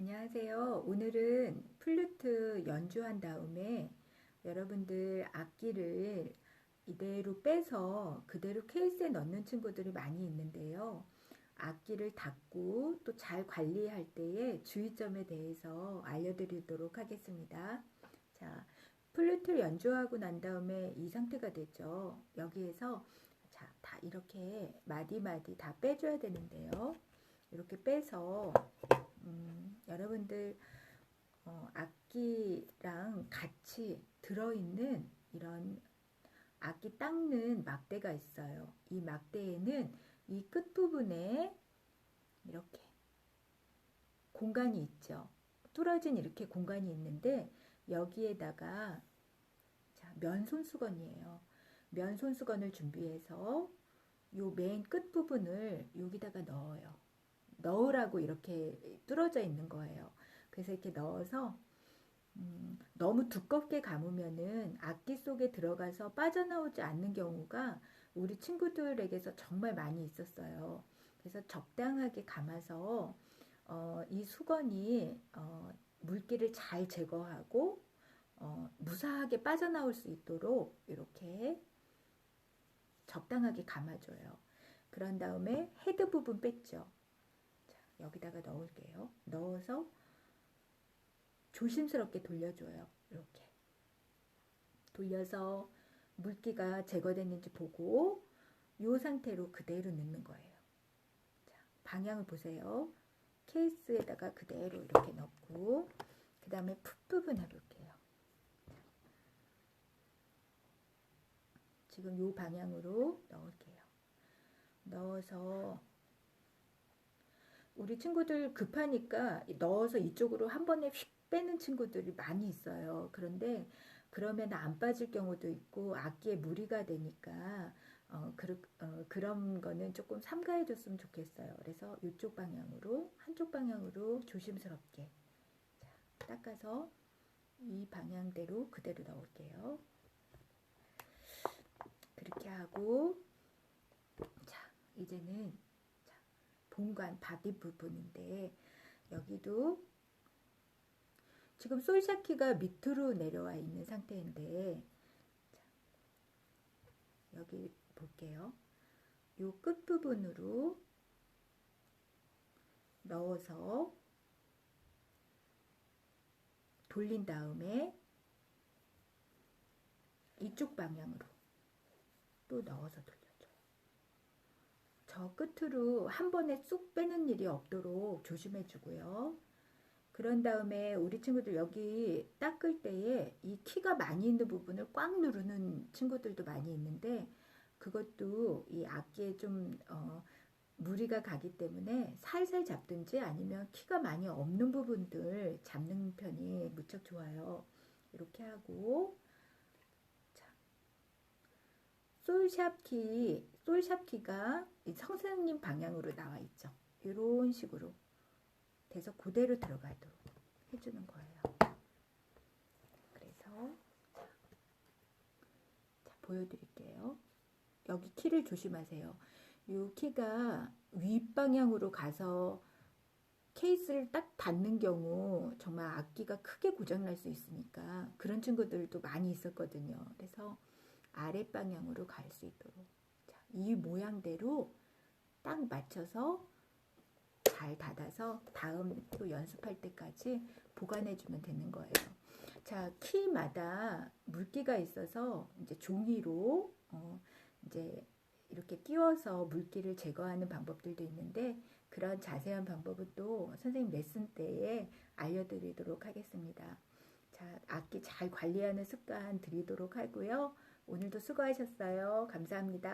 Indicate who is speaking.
Speaker 1: 안녕하세요. 오늘은 플루트 연주한 다음에 여러분들 악기를 이대로 빼서 그대로 케이스에 넣는 친구들이 많이 있는데요. 악기를 닫고 또 잘 관리할 때의 주의점에 대해서 알려드리도록 하겠습니다. 자, 플루트를 연주하고 난 다음에 이 상태가 되죠. 여기에서 자, 다 이렇게 마디마디 다 빼줘야 되는데요. 이렇게 빼서 음, 여러분들 어, 악기랑 같이 들어있는 이런 악기 닦는 막대가 있어요. 이 막대에는 이 끝부분에 이렇게 공간이 있죠. 뚫어진 이렇게 공간이 있는데 여기에다가 자, 면손수건이에요. 면손수건을 준비해서 요 맨 끝부분을 여기다가 넣어요. 넣으라고 이렇게 뚫어져 있는 거예요. 그래서 이렇게 넣어서 음, 너무 두껍게 감으면은 악기 속에 들어가서 빠져나오지 않는 경우가 우리 친구들에게서 정말 많이 있었어요. 그래서 적당하게 감아서 어, 이 수건이 어, 물기를 잘 제거하고 어, 무사하게 빠져나올 수 있도록 이렇게 적당하게 감아줘요. 그런 다음에 헤드 부분 뺐죠. 여기다가 넣을게요. 넣어서 조심스럽게 돌려줘요. 이렇게. 돌려서 물기가 제거됐는지 보고 이 상태로 그대로 넣는 거예요. 자, 방향을 보세요. 케이스에다가 그대로 이렇게 넣고 그 다음에 풋 부분 해볼게요. 지금 이 방향으로 넣을게요. 넣어서 우리 친구들 급하니까 넣어서 이쪽으로 한 번에 휙 빼는 친구들이 많이 있어요. 그런데 그러면 안 빠질 경우도 있고 악기에 무리가 되니까 어, 그, 어, 그런 거는 조금 삼가해 줬으면 좋겠어요. 그래서 이쪽 방향으로 한쪽 방향으로 조심스럽게 자, 닦아서 이 방향대로 그대로 넣을게요. 그렇게 하고 자 이제는 본관 바디 부분인데 여기도 지금 솔샤키가 밑으로 내려와 있는 상태인데 자, 여기 볼게요. 요 끝부분으로 넣어서 돌린 다음에 이쪽 방향으로 또 넣어서 돌려. 저 끝으로 한 번에 쑥 빼는 일이 없도록 조심해 주고요. 그런 다음에 우리 친구들 여기 닦을 때에 이 키가 많이 있는 부분을 꽉 누르는 친구들도 많이 있는데 그것도 이 악기에 좀 어, 무리가 가기 때문에 살살 잡든지 아니면 키가 많이 없는 부분들 잡는 편이 무척 좋아요. 이렇게 하고 솔샵 키, 솔샵 키가 성선님 방향으로 나와 있죠. 이런 식으로 돼서 그대로 들어가도록 해주는 거예요. 그래서 자, 보여드릴게요. 여기 키를 조심하세요. 이 키가 윗방향으로 가서 케이스를 딱 닫는 경우 정말 악기가 크게 고장날 수 있으니까 그런 친구들도 많이 있었거든요. 그래서 아랫방향으로 갈 수 있도록 자, 이 모양대로 딱 맞춰서 잘 닫아서 다음 또 연습할 때까지 보관해 주면 되는 거예요. 자, 키마다 물기가 있어서 이제 종이로 어, 이제 이렇게 끼워서 물기를 제거하는 방법들도 있는데 그런 자세한 방법은 또 선생님 레슨 때에 알려드리도록 하겠습니다. 자, 악기 잘 관리하는 습관 드리도록 하고요. 오늘도 수고하셨어요. 감사합니다.